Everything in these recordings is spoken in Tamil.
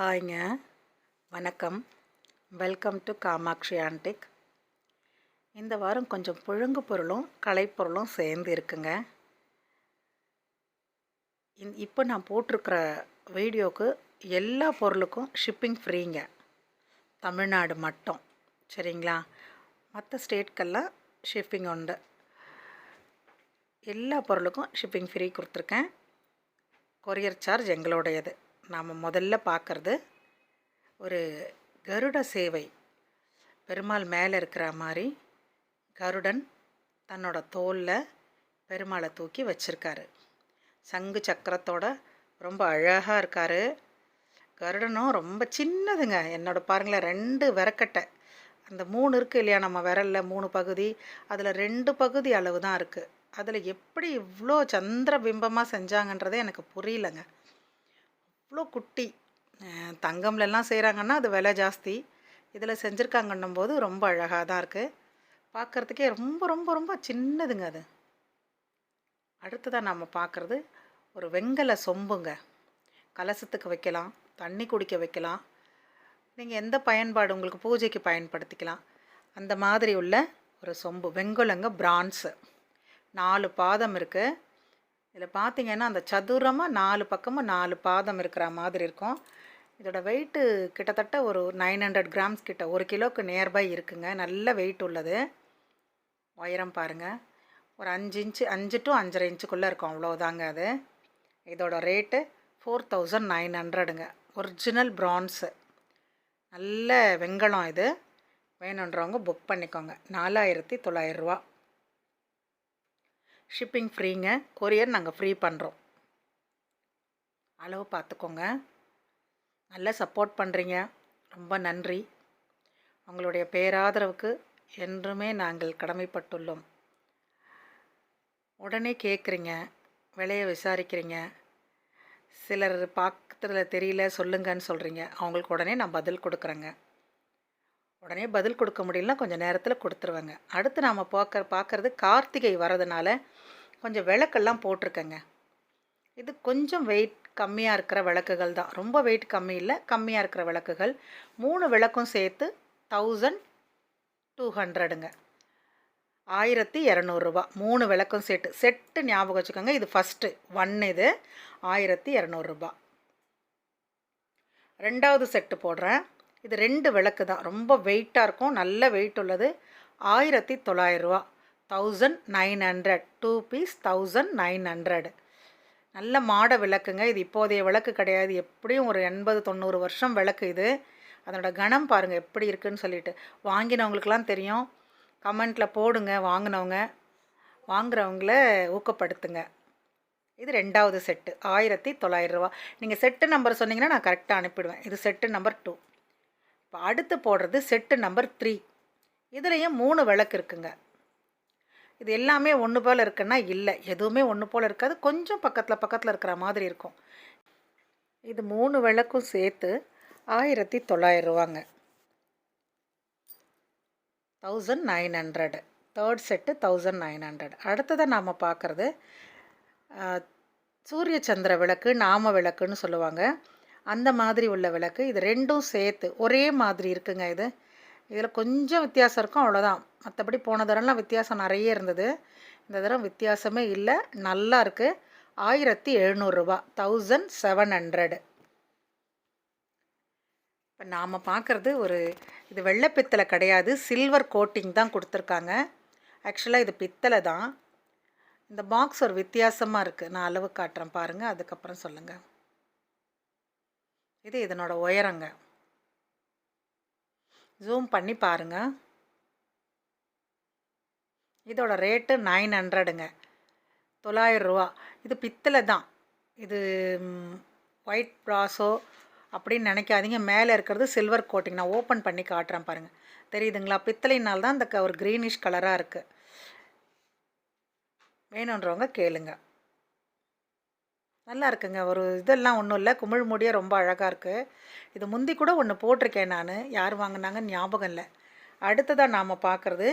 ஹாய்ங்க. வணக்கம். வெல்கம் டு காமாட்சி ஆன்டிக் இந்த வாரம் கொஞ்சம் புழுங்கு பொருளும் கலைப்பொருளும் சேர்ந்து இருக்குங்க. இந் இப்போ நான் போட்டிருக்கிற வீடியோவுக்கு எல்லா பொருளுக்கும் ஷிப்பிங் ஃப்ரீங்க தமிழ்நாடு மட்டும். சரிங்களா? மற்ற ஸ்டேட்கெல்லாம் ஷிப்பிங் உண்டு. எல்லா பொருளுக்கும் ஷிப்பிங் ஃப்ரீ கொடுத்துருக்கேன். கொரியர் சார்ஜ் எங்களுடையது. நாம் முதல்ல பார்க்குறது ஒரு கருட சேவை. பெருமாள் மேலே இருக்கிற மாதிரி கருடன் தன்னோட தோலில் பெருமாளை தூக்கி வச்சுருக்காரு. சங்கு சக்கரத்தோட ரொம்ப அழகாக இருக்கார். கருடனும் ரொம்ப சின்னதுங்க. என்னோட பாருங்களேன் ரெண்டு விரக்கட்டை. அந்த மூணு இருக்குது இல்லையா நம்ம விரலில் மூணு பகுதி. அதில் ரெண்டு பகுதி அளவு தான் இருக்குது அதில் எப்படி இவ்வளோ சந்திர பிம்பமாக செஞ்சாங்கன்றதே எனக்கு புரியலங்க. அவ்வளோ குட்டி. தங்கம்லெல்லாம் செய்கிறாங்கன்னா அது விலை ஜாஸ்தி. இதில் செஞ்சுருக்காங்கன்னும் போது ரொம்ப அழகாக தான் இருக்குது பார்க்குறதுக்கே ரொம்ப ரொம்ப ரொம்ப சின்னதுங்க அது. அடுத்ததாக நம்ம பார்க்குறது ஒரு வெங்கல சொம்புங்க. கலசத்துக்கு வைக்கலாம் தண்ணி குடிக்க வைக்கலாம். நீங்கள் எந்த பயன்பாடு உங்களுக்கு பூஜைக்கு பயன்படுத்திக்கலாம். அந்த மாதிரி உள்ள ஒரு சொம்பு வெங்குலங்க பிரான்ஸு நாலு பாதம் இருக்குது இதில் பார்த்தீங்கன்னா அந்த சதுரமாக நாலு பக்கமும் நாலு பாதம் இருக்கிற மாதிரி இருக்கும். இதோட வெயிட்டு கிட்டத்தட்ட ஒரு நைன் ஹண்ட்ரட் கிராம்ஸ் கிட்ட ஒரு கிலோவுக்கு நியர்பை இருக்குங்க. நல்ல வெயிட் உள்ளது. உயரம் பாருங்கள் ஒரு அஞ்சு இன்ச்சு அஞ்சு டு அஞ்சரை இன்ச்சுக்குள்ளே இருக்கும். அவ்வளோதாங்க அது. இதோட ரேட்டு ஃபோர் தௌசண்ட் நைன் ஹண்ட்ரடுங்க ஒரிஜினல் ப்ரான்ஸு நல்ல வெங்கலம் இது. வேணுன்றவங்க புக் பண்ணிக்கோங்க. நாலாயிரத்தி தொள்ளாயிரரூவா ஷிப்பிங் ஃப்ரீங்க கொரியர் நாங்கள் ஃப்ரீ பண்ணுறோம் அளவு பார்த்துக்கோங்க. நல்லா சப்போர்ட் பண்ணுறீங்க ரொம்ப நன்றி. உங்களுடைய பேராதரவுக்கு என்றுமே நாங்கள் கடமைப்பட்டுள்ளோம். உடனே கேட்குறீங்க விலையை விசாரிக்கிறீங்க. சிலர் பார்க்கறதுல தெரியல சொல்லுங்கன்னு சொல்கிறீங்க அவங்களுக்கு உடனே நான் பதில் கொடுக்குறேங்க. உடனே பதில் கொடுக்க முடியலனா கொஞ்சம் நேரத்தில் கொடுத்துருவேங்க. அடுத்து நாம் பார்க்க பார்க்குறது கார்த்திகை வரதுனால கொஞ்சம் விளக்கெல்லாம் போட்டிருக்கேங்க. இது கொஞ்சம் வெயிட் கம்மியாக இருக்கிற விளக்குகள் தான். ரொம்ப வெயிட் கம்மி இல்லை கம்மியாக இருக்கிற விளக்குகள். மூணு விளக்கும் சேர்த்து தௌசண்ட் டூ ஹண்ட்ரடுங்க ஆயிரத்தி இரநூறுபா மூணு விளக்கும் செட்டு செட்டு ஞாபகம் வச்சுக்கோங்க இது ஃபஸ்ட்டு ஒன் இது ஆயிரத்தி இரநூறுபா ரெண்டாவது செட்டு போடுறேன். இது ரெண்டு விளக்கு தான். ரொம்ப வெயிட்டாக இருக்கும் நல்ல வெயிட் உள்ளது. ஆயிரத்தி தொள்ளாயிரரூவா thousand nine hundred two piece thousand nine hundred நல்ல மாட விளக்குங்க. இது இப்போதைய விளக்கு கிடையாது. எப்படியும் ஒரு எண்பது தொண்ணூறு வருஷம் விளக்கு இது. அதனோட கணம் பாருங்கள் எப்படி இருக்குதுன்னு சொல்லிட்டு. வாங்கினவங்களுக்கெல்லாம் தெரியும். கமெண்ட்டில் போடுங்க வாங்கினவங்க. வாங்குறவங்கள ஊக்கப்படுத்துங்க. இது ரெண்டாவது செட்டு ஆயிரத்தி தொள்ளாயிரரூவா நீங்கள் செட்டு நம்பர் சொன்னீங்கன்னா நான் கரெக்டாக அனுப்பிடுவேன். இது செட்டு நம்பர் டூ இப்போ அடுத்து போடுறது செட்டு நம்பர் த்ரீ இதுலேயும் மூணு விளக்கு இருக்குங்க. இது எல்லாமே ஒன்று போல் இருக்குன்னா இல்லை. எதுவுமே ஒன்று போல் இருக்காது. கொஞ்சம் பக்கத்தில் பக்கத்தில் இருக்கிற மாதிரி இருக்கும். இது மூணு விளக்கும் சேர்த்து ஆயிரத்தி தொள்ளாயிரரூவாங்க thousand nine hundred third set thousand nine hundred அடுத்ததாக நாம் பார்க்குறது சூரிய சந்திர விளக்கு நாம விளக்குன்னு சொல்லுவாங்க. அந்த மாதிரி உள்ள விளக்கு. இது ரெண்டும் சேர்த்து ஒரே மாதிரி இருக்குங்க இது. இதில் கொஞ்சம் வித்தியாசம் இருக்கும் அவ்வளோதான். மற்றபடி போன தரம்லாம் வித்தியாசம் நிறைய இருந்தது. இந்த தரம் வித்தியாசமே இல்லை. நல்லா இருக்குது ஆயிரத்தி எழுநூறுரூபா தௌசண்ட் செவன் ஹண்ட்ரடு இப்போ நாம் பார்க்குறது ஒரு இது வெள்ளை பித்தளை கிடையாது. சில்வர் கோட்டிங் தான் கொடுத்துருக்காங்க. ஆக்சுவலாக இது பித்தளை தான். இந்த பாக்ஸ் ஒரு வித்தியாசமாக இருக்குது நான் அளவு காட்டுறேன் பாருங்கள் அதுக்கப்புறம் சொல்லுங்கள் இது இதனோட உயரங்க. ஜூம் பண்ணி பாருங்கள் இதோட ரேட்டு நைன் ஹண்ட்ரடுங்க தொள்ளாயிரரூவா இது பித்தளை தான். இது ஒயிட் ப்ராஸோ அப்படின்னு நினைக்காதீங்க. மேலே இருக்கிறது சில்வர் கோட்டிங் நான் ஓப்பன் பண்ணி காட்டுறேன் பாருங்கள் தெரியுதுங்களா? பித்தளைனால் தான் இந்த க ஒரு க்ரீனிஷ் கலராக இருக்குது வேணுன்றவங்க கேளுங்கள் நல்லா இருக்குங்க. ஒரு இதெல்லாம் ஒன்றும் இல்லை. குமிழ் முடிய ரொம்ப அழகாக இருக்குது இது முந்தி கூட ஒன்று போட்டிருக்கேன் நான். யார் வாங்கினாங்கன்னு ஞாபகம் இல்லை. அடுத்ததாக நாம் பார்க்குறது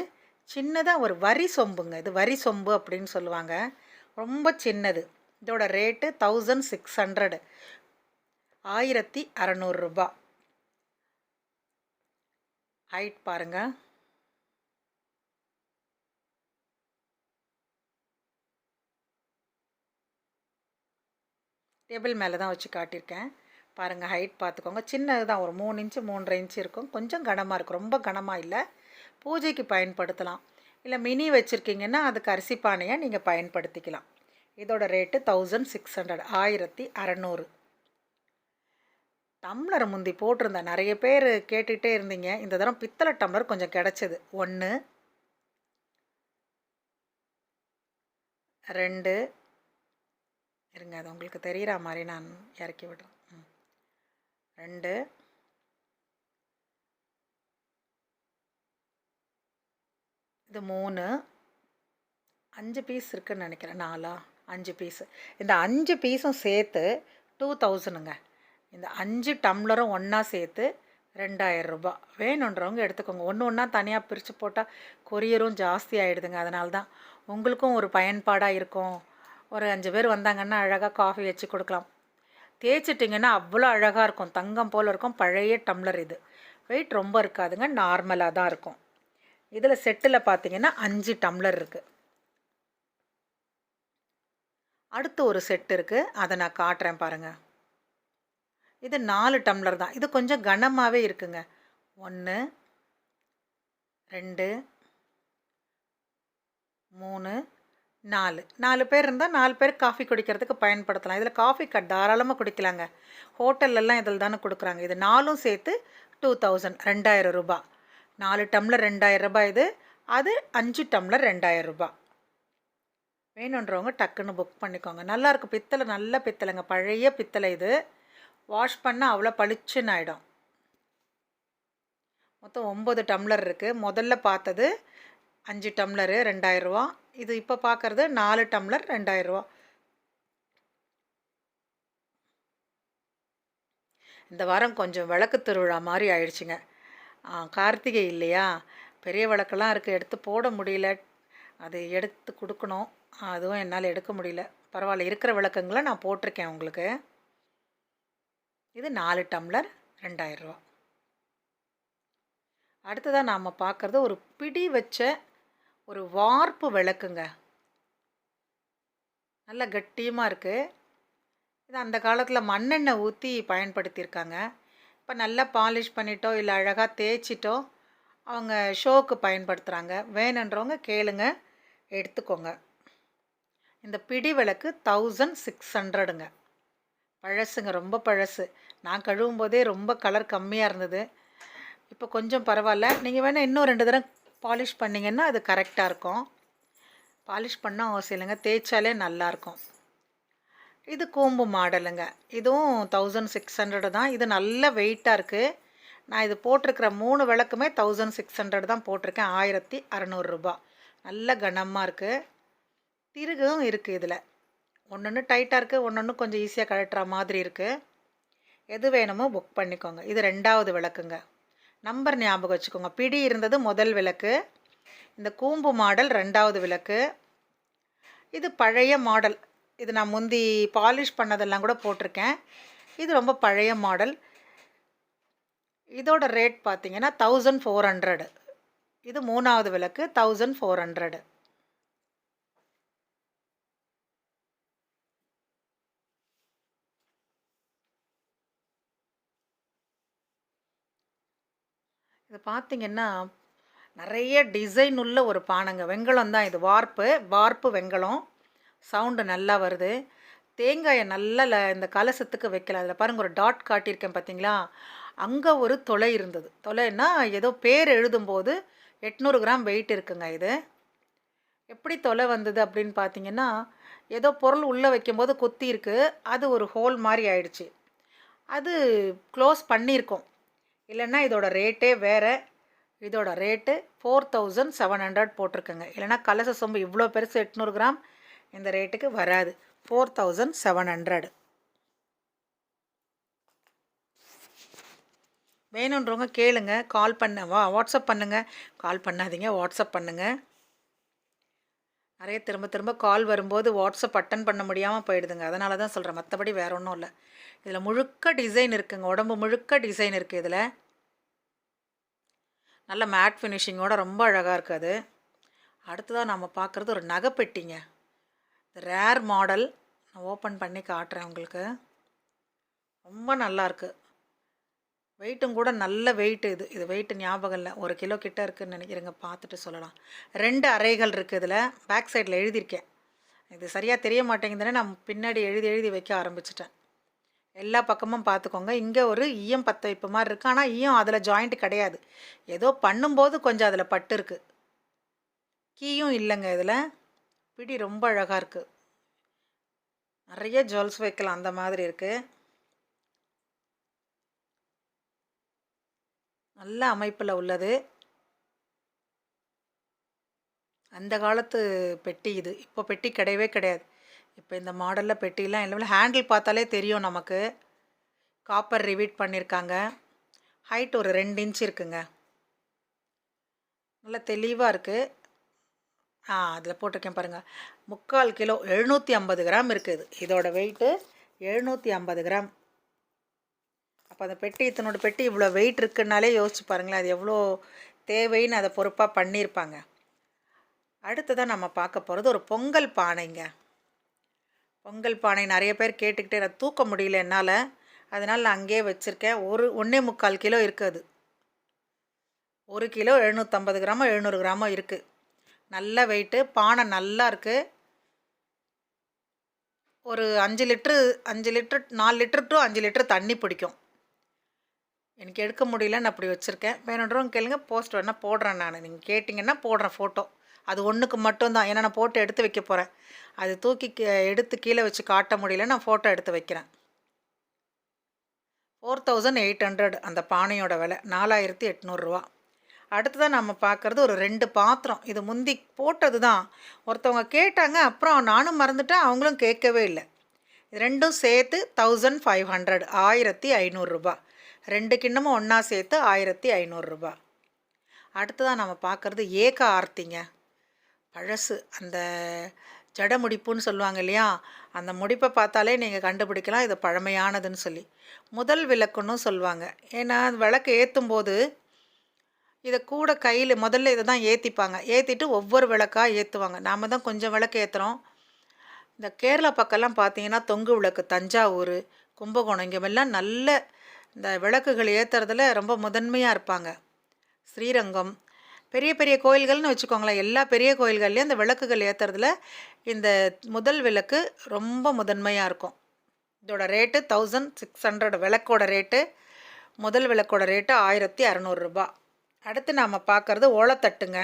சின்னதாக ஒரு வரி சொம்புங்க. இது வரி சொம்பு அப்படின்னு சொல்லுவாங்க. ரொம்ப சின்னது. இதோட ரேட்டு தௌசண்ட் சிக்ஸ் ஹண்ட்ரடு ஆயிரத்தி அறநூறுரூபா ஹைட் பாருங்கள் டேபிள் மேலே தான் வச்சு காட்டியிருக்கேன். பாருங்கள் ஹைட் பார்த்துக்கோங்க. சின்னது தான் ஒரு மூணு இன்ச்சு மூன்றரை இன்ச்சு இருக்கும். கொஞ்சம் கனமாக இருக்கும் ரொம்ப கனமாக இல்லை. பூஜைக்கு பயன்படுத்தலாம். இல்லை மினி வச்சுருக்கீங்கன்னா அதுக்கு அரிசி பானையை நீங்கள் பயன்படுத்திக்கலாம். இதோட ரேட்டு தௌசண்ட் சிக்ஸ் ஹண்ட்ரட் ஆயிரத்தி அறநூறு. டம்ளர் முந்தி போட்டிருந்தேன். நிறைய பேர் கேட்டுகிட்டே இருந்தீங்க. இந்த தரம் பித்தளை டம்ளர் கொஞ்சம் கிடச்சிது. ஒன்று ரெண்டு இருங்க அது உங்களுக்கு தெரிகிற மாதிரி நான் இறக்கி விடுறேன். ம். ரெண்டு. இது மூணு. அஞ்சு பீஸ் இருக்குன்னு நினைக்கிறேன். நாலா? அஞ்சு பீஸு இந்த அஞ்சு பீஸும் சேர்த்து டூ தௌசணுங்க இந்த அஞ்சு டம்ளரும் ஒன்றா சேர்த்து ரெண்டாயிரம் ரூபாய் வேணுன்றவங்க எடுத்துக்கோங்க. ஒன்று ஒன்றா தனியாக பிரித்து போட்டால் கொரியரும் ஜாஸ்தி ஆகிடுதுங்க அதனால தான் உங்களுக்கும் ஒரு பயன்பாடாக இருக்கும். ஒரு அஞ்சு பேர் வந்தாங்கன்னா அழகாக காஃபி வச்சு கொடுக்கலாம். தேய்ச்சிட்டிங்கன்னா அவ்வளோ அழகாக இருக்கும். தங்கம் போல் இருக்கும். பழைய டம்ளர் இது. வெயிட் ரொம்ப இருக்காதுங்க. நார்மலாக தான் இருக்கும். இதில் செட்டில் பார்த்தீங்கன்னா அஞ்சு டம்ளர் இருக்குது அடுத்து ஒரு செட் இருக்குது அதை நான் காட்டுறேன் பாருங்கள் இது நாலு டம்ளர் தான். இது கொஞ்சம் கனமாகவே இருக்குங்க. ஒன்று ரெண்டு மூணு நாலு. நாலு பேர் இருந்தால் நாலு பேர் காஃபி குடிக்கிறதுக்கு பயன்படுத்தலாம். இதில் காஃபி கட் தாராளமாக குடிக்கலாங்க. ஹோட்டல்லலாம் இதில் தானே கொடுக்குறாங்க. இது நாலும் சேர்த்து டூ தௌசண்ட் ரெண்டாயிரம் ரூபாய் நாலு டம்ளர் ரெண்டாயிரம் ரூபாய் இது. அது அஞ்சு டம்ளர் ரெண்டாயிரம் ரூபாய் வேணுன்றவங்க டக்குன்னு புக் பண்ணிக்கோங்க. நல்லாயிருக்கும் பித்தளை நல்ல பித்தளைங்க. பழைய பித்தளை இது. வாஷ் பண்ணால் அவ்வளோ பளிச்சுன்னு ஆகிடும் மொத்தம் ஒம்பது டம்ளர் இருக்குது முதல்ல பார்த்தது அஞ்சு டம்ளரு ரெண்டாயிரரூவா. இது இப்போ பார்க்குறது நாலு டம்ளர் ரெண்டாயிரரூவா. இந்த வாரம் கொஞ்சம் விளக்கு திருவிழா மாதிரி ஆயிடுச்சுங்க. கார்த்திகை இல்லையா? பெரிய விளக்கெல்லாம் இருக்குது எடுத்து போட முடியல. அது எடுத்து கொடுக்கணும். அதுவும் என்னால் எடுக்க முடியல. பரவாயில்ல இருக்கிற விளக்குங்களை நான் போட்டிருக்கேன் உங்களுக்கு. இது நாலு டம்ளர் ரெண்டாயிரரூவா. அடுத்ததாக நாம் பார்க்குறது ஒரு பிடி வச்ச ஒரு வார்ப்பு விளக்குங்க. நல்ல கட்டியமாக இருக்குது இது அந்த காலத்தில் மண்ணெண்ணெய் ஊற்றி பயன்படுத்தியிருக்காங்க. இப்போ நல்லா பாலிஷ் பண்ணிட்டோ இல்லை அழகாக தேய்ச்சிட்டோ அவங்க ஷோக்கு பயன்படுத்துகிறாங்க வேணுன்றவங்க கேளுங்க எடுத்துக்கோங்க. இந்த பிடி விளக்கு தௌசண்ட் சிக்ஸ் ஹண்ட்ரடுங்க பழசுங்க ரொம்ப பழசு. நான் கழுவும் போதே ரொம்ப கலர் கம்மியாக இருந்தது. இப்போ கொஞ்சம் பரவாயில்ல. நீங்கள் வேணால் இன்னும் ரெண்டு தடவை பாலிஷ் பண்ணிங்கன்னா அது கரெக்டாக இருக்கும். பாலிஷ் பண்ணால் அவசியம் இல்லைங்க. தேய்ச்சாலே நல்லாயிருக்கும் இது கூம்பு மாடலுங்க. இதுவும் தௌசண்ட் சிக்ஸ் ஹண்ட்ரடு தான். இது நல்ல வெயிட்டாக இருக்குது நான் இது போட்டிருக்கிற மூணு விளக்குமே தௌசண்ட் சிக்ஸ் ஹண்ட்ரட் தான் போட்டிருக்கேன். ஆயிரத்தி அறநூறுரூபா நல்ல கனமாக இருக்குது திருகும் இருக்குது இதில். ஒன்று ஒன்று டைட்டாக இருக்குது ஒன்று ஒன்று கொஞ்சம் ஈஸியாக கழட்டுற மாதிரி இருக்குது எது வேணுமோ புக் பண்ணிக்கோங்க. இது ரெண்டாவது விளக்குங்க. நம்பர் ஞாபகம் வச்சுக்கோங்க. பிடி இருந்தது முதல் விளக்கு. இந்த கூம்பு மாடல் ரெண்டாவது விளக்கு. இது பழைய மாடல். இது நான் முந்தி பாலிஷ் பண்ணதெல்லாம் கூட போட்டிருக்கேன். இது ரொம்ப பழைய மாடல். இதோட ரேட் பார்த்தீங்கன்னா தௌசண்ட் ஃபோர் ஹண்ட்ரடு இது மூணாவது விளக்கு தௌசண்ட் ஃபோர் ஹண்ட்ரடு இது பார்த்தீங்கன்னா நிறைய டிசைன் உள்ள ஒரு பானைங்க. வெங்கலம் தான் இது. வார்ப்பு வார்ப்பு வெங்கலம். சவுண்டு நல்லா வருது. தேங்காயை நல்லா இந்த கலசத்துக்கு வைக்கல. அதில் பாருங்கள் ஒரு டாட் காட்டியிருக்கேன் பார்த்தீங்களா அங்கே ஒரு தொலை இருந்தது. தொலைன்னா ஏதோ பேர் எழுதும்போது எட்நூறு கிராம் வெயிட் இருக்குங்க இது. எப்படி தொலை வந்தது அப்படின்னு பார்த்தீங்கன்னா ஏதோ பொருள் உள்ளே வைக்கும்போது கொத்தி இருக்குது அது ஒரு ஹோல் மாதிரி ஆயிடுச்சு. அது க்ளோஸ் பண்ணியிருக்கோம். இல்லைன்னா இதோட ரேட்டே வேறு. இதோட rate four thousand seven hundred போட்டிருக்குங்க. இல்லைன்னா கலச சொம்பு இவ்வளோ பெருசு எட்நூறு கிராம். இந்த ரேட்டுக்கு வராது. ஃபோர் தௌசண்ட் செவன் ஹண்ட்ரட் வேணுன்றவங்க கேளுங்க. கால் பண்ண வா வாட்ஸ்அப் பண்ணுங்கள் கால் பண்ணாதீங்க வாட்ஸ்அப் பண்ணுங்கள் நிறைய திரும்ப திரும்ப கால் வரும்போது வாட்ஸ்அப் அட்டன் பண்ண முடியாமல் போயிடுதுங்க. அதனால தான் சொல்கிறேன் மற்றபடி வேற ஒன்றும் இல்லை. இதில் முழுக்க டிசைன் இருக்குங்க. உடம்பு முழுக்க டிசைன் இருக்குது இதில். நல்ல மேட் ஃபினிஷிங்கோட ரொம்ப அழகாக இருக்குது அது. அடுத்ததாக நம்ம பார்க்குறது ஒரு நகைப்பெட்டிங்க. ரேர் மாடல் நான் ஓப்பன் பண்ணி காட்டுறேன் உங்களுக்கு. ரொம்ப நல்லாயிருக்கு வெயிட்டும் கூட நல்ல வெயிட்டு இது. இது வெயிட்டு ஞாபகம் இல்லை. ஒரு கிலோ கிட்ட இருக்குன்னு நினைக்கிறேங்க. பார்த்துட்டு சொல்லலாம். ரெண்டு அறைகள் இருக்குது இதில். பேக் சைடில் எழுதியிருக்கேன். இது சரியாக தெரிய மாட்டேங்குதுன்னு நான் பின்னாடி எழுதி எழுதி வைக்க ஆரம்பிச்சிட்டேன். எல்லா பக்கமும் பார்த்துக்கோங்க இங்கே ஒரு ஈயம் பத்த வைப்பு மாதிரி இருக்குது ஆனால் ஈயம் அதில் ஜாயிண்ட் கிடையாது. ஏதோ பண்ணும்போது கொஞ்சம் அதில் பட்டு இருக்குது கீயும் இல்லைங்க இதில். பிடி ரொம்ப அழகாக இருக்குது நிறைய ஜுவல்ஸ் வைக்கலாம். அந்த மாதிரி இருக்குது நல்ல அமைப்பில் உள்ளது. அந்த காலத்து பெட்டி இது. இப்போ பெட்டி கிடையவே கிடையாது. இப்போ இந்த மாடலில் பெட்டிலாம் இல்லை ஹேண்டில் பார்த்தாலே தெரியும் நமக்கு. காப்பர் ரிவீட் பண்ணியிருக்காங்க ஹைட் ஒரு ரெண்டு இன்ச் இருக்குங்க. நல்லா தெளிவாக இருக்குது ஆ அதில் போட்டிருக்கேன் பாருங்கள் முக்கால் கிலோ எழுநூற்றி ஐம்பது கிராம் இருக்குது இதோட வெயிட்டு எழுநூற்றி ஐம்பது கிராம். அப்போ அந்த பெட்டி இத்தனோட பெட்டி இவ்வளோ வெயிட் இருக்குன்னாலே யோசிச்சு பாருங்களேன் அது எவ்வளோ தேவைன்னு அதை பொறுப்பாக பண்ணியிருப்பாங்க அடுத்ததாக நம்ம பார்க்க போகிறது ஒரு பொங்கல் பானைங்க. பொங்கல் பானை நிறைய பேர் கேட்டுக்கிட்டே நான் தூக்க முடியல என்னால். அதனால் நான் அங்கேயே வச்சுருக்கேன். ஒரு ஒன்றே முக்கால் கிலோ இருக்குது ஒரு கிலோ எழுநூற்றம்பது கிராமோ எழுநூறு கிராமோ இருக்குது நல்ல வெயிட்டு பானை நல்லா இருக்குது ஒரு அஞ்சு லிட்ரு அஞ்சு லிட்ரு நாலு லிட்ரு டு அஞ்சு லிட்ரு தண்ணி பிடிக்கும். எனக்கு எடுக்க முடியலன்னு அப்படி வச்சுருக்கேன். வேணுன்றவங்க கேளுங்க போஸ்ட் வேணால் போடுறேன் நான். நீங்கள் கேட்டிங்கன்னா போடுறேன் ஃபோட்டோ அது ஒன்றுக்கு மட்டும்தான். ஏன்னா நான் ஃபோட்டோ எடுத்து வைக்க போகிறேன் அது தூக்கி கீ- எடுத்து கீழே வச்சு காட்ட முடியல நான் ஃபோட்டோ எடுத்து வைக்கிறேன். ஃபோர் தௌசண்ட் எயிட் ஹண்ட்ரட் அந்த பானையோட விலை. நாலாயிரத்தி எட்நூறுரூவா அடுத்ததாக நம்ம பார்க்குறது ஒரு ரெண்டு பாத்திரம். இது முந்தி போட்டது தான் ஒருத்தவங்க கேட்டாங்க அப்புறம் நானும் மறந்துட்டேன் அவங்களும் கேட்கவே இல்லை. இது ரெண்டும் சேர்த்து தௌசண்ட் ஃபைவ் ஹண்ட்ரட் ஆயிரத்தி ஐநூறுரூபா ரெண்டு கிண்ணமும் ஒன்றா சேர்த்து ஆயிரத்தி ஐநூறுரூபா அடுத்ததாக நம்ம பார்க்குறது ஏக ஆர்த்திங்க. பழசு. அந்த ஜட முடிப்புன்னு சொல்லுவாங்க இல்லையா? அந்த முடிப்பை பார்த்தாலே நீங்கள் கண்டுபிடிக்கலாம். இது பழமையானதுன்னு சொல்லி. முதல் விளக்குன்னு சொல்லுவாங்க. ஏன்னா விளக்கு ஏற்றும் போது இதை கூட கையில் முதல்ல இதை தான் ஏற்றிப்பாங்க ஏற்றிட்டு ஒவ்வொரு விளக்காக ஏற்றுவாங்க நாம் தான் கொஞ்சம் விளக்கு ஏற்றுறோம் இந்த கேரளா பக்கம்லாம் பார்த்தீங்கன்னா தொங்கு விளக்கு தஞ்சாவூர் கும்பகோணம் இங்கெல்லாம் நல்ல இந்த விளக்குகள் ஏற்றுறதுல ரொம்ப முதன்மையாக இருப்பாங்க. ஸ்ரீரங்கம் பெரிய பெரிய கோயில்கள்னு வச்சுக்கோங்களேன். எல்லா பெரிய கோயில்கள்லேயும் அந்த விளக்குகள் ஏற்றுறதுல இந்த முதல் விளக்கு ரொம்ப முதன்மையாக இருக்கும். இதோட ரேட்டு தௌசண்ட் சிக்ஸ் ஹண்ட்ரட் விளக்கோட ரேட்டு முதல் விளக்கோட ரேட்டு ஆயிரத்தி அறநூறுரூபா அடுத்து நாம் பார்க்குறது ஓலத்தட்டுங்க.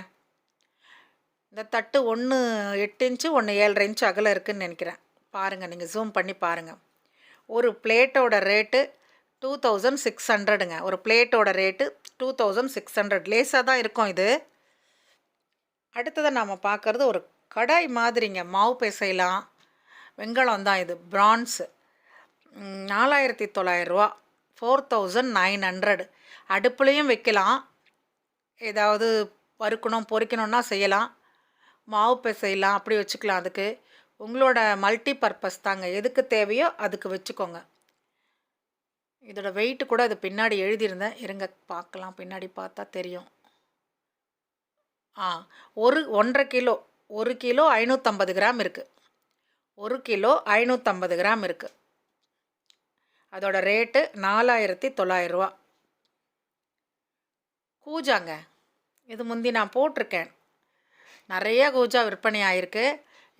இந்த தட்டு ஒன்று எட்டு இன்ச்சு ஒன்று ஏழரை இன்ச்சு அகலம் இருக்குதுன்னு நினைக்கிறேன். பாருங்கள் நீங்கள் ஜூம் பண்ணி பாருங்கள் ஒரு பிளேட்டோட ரேட்டு டூ தௌசண்ட் சிக்ஸ் ஹண்ட்ரடுங்க ஒரு பிளேட்டோட rate two thousand six hundred லேஸாக தான் இருக்கும் இது. அடுத்ததை நாம் பார்க்குறது ஒரு கடாய் மாதிரிங்க. மாவு பிசையலாம் வெங்கலம் தான் இது. பிரான்ஸு நாலாயிரத்தி தொள்ளாயிரரூவா ஃபோர் தௌசண்ட் நைன் ஹண்ட்ரட் அடுப்புலேயும் வைக்கலாம். ஏதாவது வறுக்கணும் பொறிக்கணும்னா செய்யலாம். மாவு பிசையலாம் அப்படி வச்சுக்கலாம் அதுக்கு. உங்களோட மல்டி பர்பஸ் தாங்க. எதுக்கு தேவையோ அதுக்கு வச்சுக்கோங்க. இதோட வெயிட் கூட அது பின்னாடி எழுதியிருந்தேன். இருங்க பார்க்கலாம். பின்னாடி பார்த்தா தெரியும். ஆ ஒரு ஒன்றரை கிலோ ஒரு கிலோ ஐநூற்றம்பது கிராம் இருக்குது ஒரு கிலோ ஐநூற்றம்பது கிராம் இருக்குது அதோட ரேட்டு நாலாயிரத்தி தொள்ளாயிரரூவா. கூஜாங்க. இது முந்தி நான் போட்டிருக்கேன். நிறைய கூஜா விற்பனை ஆயிருக்கு.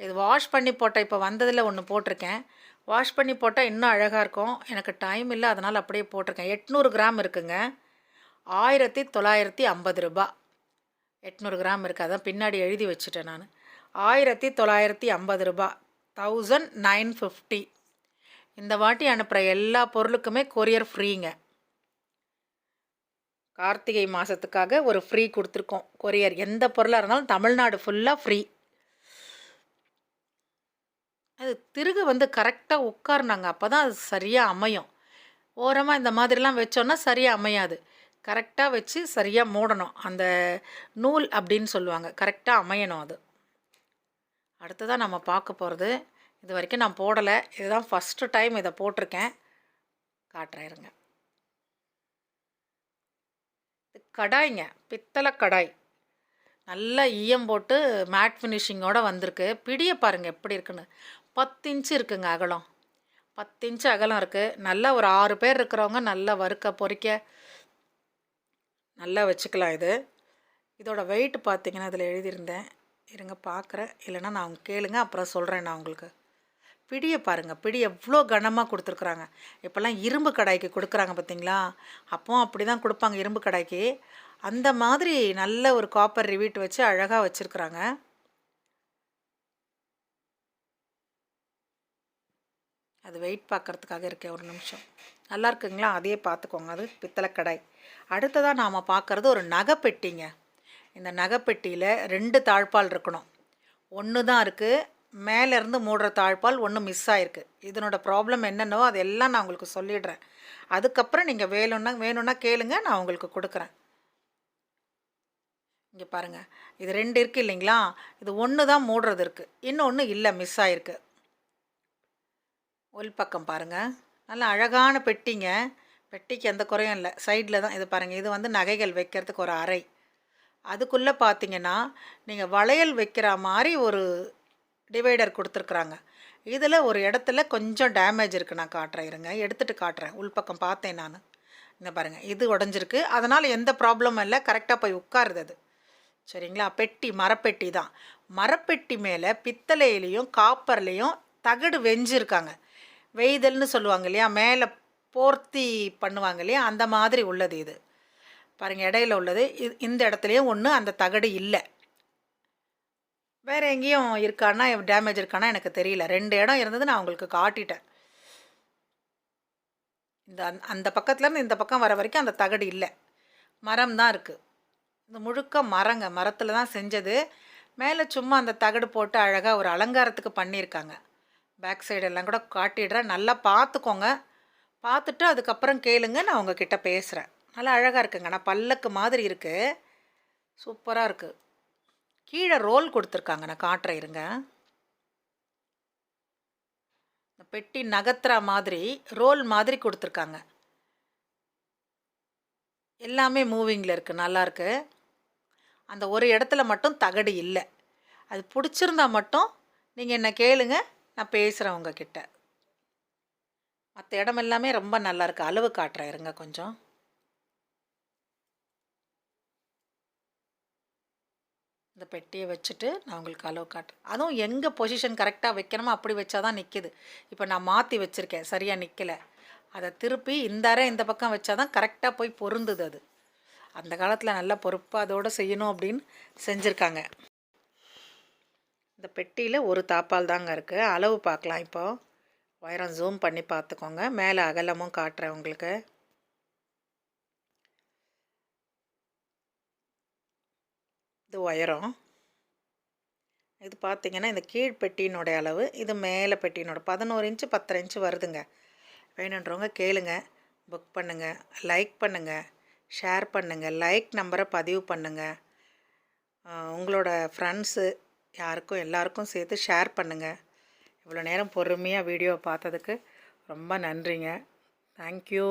இது வாஷ் பண்ணி போட்ட இப்போ வந்ததில் ஒன்று போட்டிருக்கேன். வாஷ் பண்ணி போட்டால் இன்னும் அழகாக இருக்கும். எனக்கு டைம் இல்லை அதனால் அப்படியே போட்டிருக்கேன். எட்நூறு கிராம் இருக்குங்க. ஆயிரத்தி தொள்ளாயிரத்தி ஐம்பது ரூபா. எட்நூறு கிராம் இருக்குது அதான் பின்னாடி எழுதி வச்சுட்டேன் நான். ஆயிரத்தி தொள்ளாயிரத்தி ஐம்பது ரூபா. தௌசண்ட் நைன் ஃபிஃப்டி இந்த வாட்டி அனுப்புகிற எல்லா பொருளுக்குமே கொரியர் ஃப்ரீங்க கார்த்திகை மாதத்துக்காக ஒரு ஃப்ரீ கொடுத்துருக்கோம். கொரியர் எந்த பொருளாக இருந்தாலும் தமிழ்நாடு ஃபுல்லாக ஃப்ரீ அது திருகு வந்து கரெக்டாக உட்காருனாங்க அப்போ தான் அது சரியாக அமையும். ஓரமாக இந்த மாதிரிலாம் வச்சோன்னா சரியாக அமையாது. கரெக்டாக வச்சு சரியாக மூடணும். அந்த நூல் அப்படின்னு சொல்லுவாங்க. கரெக்டாக அமையணும் அது. அடுத்ததான் நம்ம பார்க்க போகிறது இது வரைக்கும் நான் போடலை. இதுதான் ஃபஸ்ட்டு டைம் இதை போட்டிருக்கேன். காட்டுறேன் இருங்க. இது கடாய்ங்க. பித்தளை கடாய். நல்லா ஈயம் போட்டு மேட் ஃபினிஷிங்கோடு வந்திருக்கு. பிடியை பாருங்கள் எப்படி இருக்குன்னு. பத்து இன்ச்சு இருக்குங்க அகலம். பத்து இன்ச்சு அகலம் இருக்குது நல்லா ஒரு ஆறு பேர் இருக்கிறவங்க நல்லா வறுக்க பொறிக்க நல்லா வச்சுக்கலாம் இது. இதோட வெயிட் பார்த்தீங்கன்னா அதில் எழுதியிருந்தேன். இருங்க பார்க்குறேன். இல்லைன்னா நான் அவங்க கேளுங்க அப்புறம் சொல்கிறேன் நான் உங்களுக்கு. பிடியை பாருங்கள் பிடி எவ்வளோ கனமாக கொடுத்துருக்குறாங்க. இப்போல்லாம் இரும்பு கடாய்க்கு கொடுக்குறாங்க பார்த்தீங்களா? அப்போ அப்படி தான் கொடுப்பாங்க இரும்பு கடாய்க்கு. அந்த மாதிரி நல்ல ஒரு காப்பர் ரிவீட் வச்சு அழகாக வச்சுருக்குறாங்க. அது வெயிட் பார்க்குறதுக்காக இருக்கேன் ஒரு நிமிஷம். நல்லா இருக்குங்களா? அதையே பார்த்துக்கோங்க. அது பித்தளை கடாய் அடுத்ததாக நாம் பார்க்குறது ஒரு நகைப்பெட்டிங்க. இந்த நகைப்பெட்டியில் ரெண்டு தாழ்பால் இருக்கணும். ஒன்று தான் இருக்குது மேலேருந்து மூடுற தாழ்பால் ஒன்று மிஸ் ஆகிருக்கு இதனோட ப்ராப்ளம் என்னென்னவோ அதெல்லாம் நான் உங்களுக்கு சொல்லிடுறேன். அதுக்கப்புறம் நீங்கள் வேணும்னா வேணும்னா கேளுங்க நான் உங்களுக்கு கொடுக்குறேன். இங்கே பாருங்கள் இது ரெண்டு இருக்குது இல்லைங்களா? இது ஒன்று தான் மூடுறது இருக்குது இன்னொன்று இல்லை மிஸ் ஆகிருக்கு உள் பக்கம் பாருங்கள் நல்ல அழகான பெட்டிங்க. பெட்டிக்கு எந்த குறையும் இல்லை. சைடில் தான் இது பாருங்கள் இது வந்து நகைகள் வைக்கிறதுக்கு ஒரு அறை. அதுக்குள்ளே பார்த்தீங்கன்னா நீங்கள் வளையல் வைக்கிற மாதிரி ஒரு டிவைடர் கொடுத்துருக்குறாங்க. இதில் ஒரு இடத்துல கொஞ்சம் டேமேஜ் இருக்குது நான் காட்டுறேன் இருங்க. எடுத்துகிட்டு காட்டுறேன். உள்பக்கம் பார்த்தேன் நான். இந்த பாருங்கள் இது உடஞ்சிருக்கு. அதனால் எந்த ப்ராப்ளமும் இல்லை. கரெக்டாக போய் உட்காருது அது. சரிங்களா? பெட்டி மரப்பெட்டி தான். மரப்பெட்டி மேலே பித்தளையிலையும் காப்பர்லேயும் தகடு வெஞ்சிருக்காங்க. வெய்தல்னு சொல்லுவாங்க இல்லையா? மேலே போர்த்தி பண்ணுவாங்க இல்லையா? அந்த மாதிரி உள்ளது இது. பாருங்கள் இடையில உள்ளது. இது இந்த இடத்துலையும் ஒன்று அந்த தகடு இல்லை. வேறு எங்கேயும் இருக்கான்னா டேமேஜ் இருக்கானா எனக்கு தெரியல. ரெண்டு இடம் இருந்தது நான் உங்களுக்கு காட்டிட்டேன். இந்த அந்- அந்த பக்கத்துலேருந்து இந்த பக்கம் வர வரைக்கும் அந்த தகடு இல்லை. மரம் தான் இருக்குது இந்த முழுக்க மரங்க மரத்தில் தான் செஞ்சது. மேலே சும்மா அந்த தகடு போட்டு அழகாக ஒரு அலங்காரத்துக்கு பண்ணியிருக்காங்க. பேக் சைடு எல்லாம் கூட காட்டிடுறேன். நல்லா பார்த்துக்கோங்க. பார்த்துட்டு அதுக்கப்புறம் கேளுங்க நான் உங்ககிட்ட பேசுகிறேன் நல்லா அழகாக இருக்குங்க. நான் பல்லக்கு மாதிரி இருக்குது சூப்பராக இருக்குது கீழே ரோல் கொடுத்துருக்காங்க. நான் காட்டுறேன் இருங்க. இந்த பெட்டி நகத்துற மாதிரி ரோல் மாதிரி கொடுத்துருக்காங்க. எல்லாமே மூவிங்கில் இருக்குது நல்லாயிருக்கு அந்த ஒரு இடத்துல மட்டும் தகடு இல்லை. அது பிடிச்சிருந்தா மட்டும் நீங்கள் என்ன கேளுங்கள் நான் பேசுகிறேன் உங்ககிட்ட. மற்ற இடம் எல்லாமே ரொம்ப நல்லா இருக்குது அளவு காட்டுறேன் இருங்க கொஞ்சம். இந்த பெட்டியை வச்சுட்டு நான் உங்களுக்கு அளவு காட்டுறேன். அதுவும் எங்கே பொசிஷன் கரெக்டாக வைக்கணுமோ அப்படி வச்சா தான் நிற்கிது இப்போ நான் மாற்றி வச்சுருக்கேன். சரியாக நிற்கலை அதை திருப்பி இந்த அறை இந்த பக்கம் வச்சா தான் கரெக்டாக போய் பொருந்துது அது. அந்த காலத்தில் நல்லா பொறுப்பாக அதோடு செய்யணும் அப்படின்னு செஞ்சுருக்காங்க. இந்த பெட்டியில் ஒரு தாப்பால் தாங்க இருக்குது அளவு பார்க்கலாம் இப்போது உயரம் ஜூம் பண்ணி பார்த்துக்கோங்க. மேலே அகலமும் காட்டுறேன் உங்களுக்கு. இது உயரம். இது பார்த்திங்கன்னா இந்த கீழ் பெட்டியினுடைய அளவு இது மேலே பெட்டியினோட பதினோரு இன்ச்சு பத்தரை இன்ச்சு வருதுங்க. வேணுன்றவங்க கேளுங்க. புக் பண்ணுங்கள் லைக் பண்ணுங்கள் ஷேர் பண்ணுங்கள் லைக் நம்பரை பதிவு பண்ணுங்கள் உங்களோட ஃப்ரெண்ட்ஸு யாருக்கும் எல்லாருக்கும் சேர்த்து ஷேர் பண்ணுங்கள் இவ்வளோ நேரம் பொறுமையாக வீடியோ பார்த்ததுக்கு ரொம்ப நன்றிங்க. தேங்க்யூ